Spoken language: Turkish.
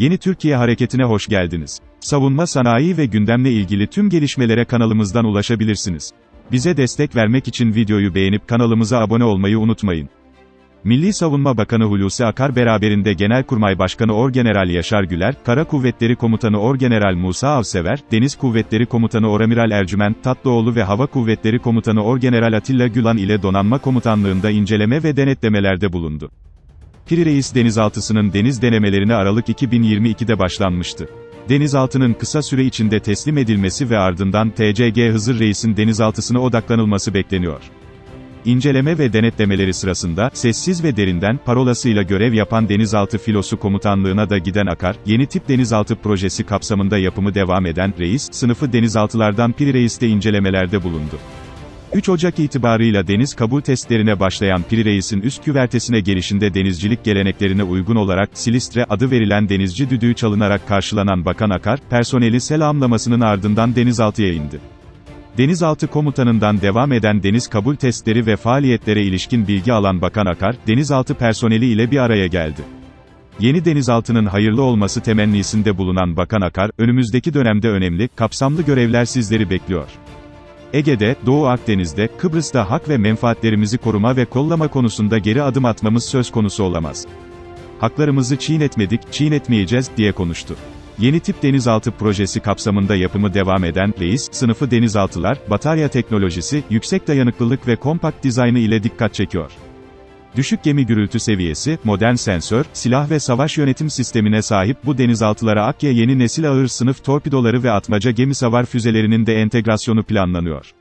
Yeni Türkiye Hareketi'ne hoş geldiniz. Savunma sanayi ve gündemle ilgili tüm gelişmelere kanalımızdan ulaşabilirsiniz. Bize destek vermek için videoyu beğenip kanalımıza abone olmayı unutmayın. Milli Savunma Bakanı Hulusi Akar beraberinde Genelkurmay Başkanı Orgeneral Yaşar Güler, Kara Kuvvetleri Komutanı Orgeneral Musa Avsever, Deniz Kuvvetleri Komutanı Oramiral Ercüment Tatlıoğlu ve Hava Kuvvetleri Komutanı Orgeneral Atilla Gülan ile Donanma Komutanlığında inceleme ve denetlemelerde bulundu. Piri Reis denizaltısının deniz denemelerine Aralık 2022'de başlanmıştı. Denizaltının kısa süre içinde teslim edilmesi ve ardından TCG Hızır Reis'in denizaltısına odaklanılması bekleniyor. İnceleme ve denetlemeleri sırasında, sessiz ve derinden, parolasıyla görev yapan Denizaltı Filosu Komutanlığına da giden Akar, yeni tip denizaltı projesi kapsamında yapımı devam eden, Reis, sınıfı denizaltılardan Piri Reis'te incelemelerde bulundu. 3 Ocak itibarıyla deniz kabul testlerine başlayan Piri Reis'in üst küvertesine gelişinde denizcilik geleneklerine uygun olarak, Silistre adı verilen denizci düdüğü çalınarak karşılanan Bakan Akar, personeli selamlamasının ardından denizaltıya indi. Denizaltı komutanından devam eden deniz kabul testleri ve faaliyetlere ilişkin bilgi alan Bakan Akar, denizaltı personeli ile bir araya geldi. Yeni denizaltının hayırlı olması temennisinde bulunan Bakan Akar, önümüzdeki dönemde önemli, kapsamlı görevler sizleri bekliyor. Ege'de, Doğu Akdeniz'de, Kıbrıs'ta hak ve menfaatlerimizi koruma ve kollama konusunda geri adım atmamız söz konusu olamaz. Haklarımızı çiğnetmedik, çiğnetmeyeceğiz, diye konuştu. Yeni tip denizaltı projesi kapsamında yapımı devam eden, Reis, sınıfı denizaltılar, batarya teknolojisi, yüksek dayanıklılık ve kompakt dizaynı ile dikkat çekiyor. Düşük gemi gürültü seviyesi, modern sensör, silah ve savaş yönetim sistemine sahip bu denizaltılara Akya yeni nesil ağır sınıf torpidoları ve atmaca gemi savar füzelerinin de entegrasyonu planlanıyor.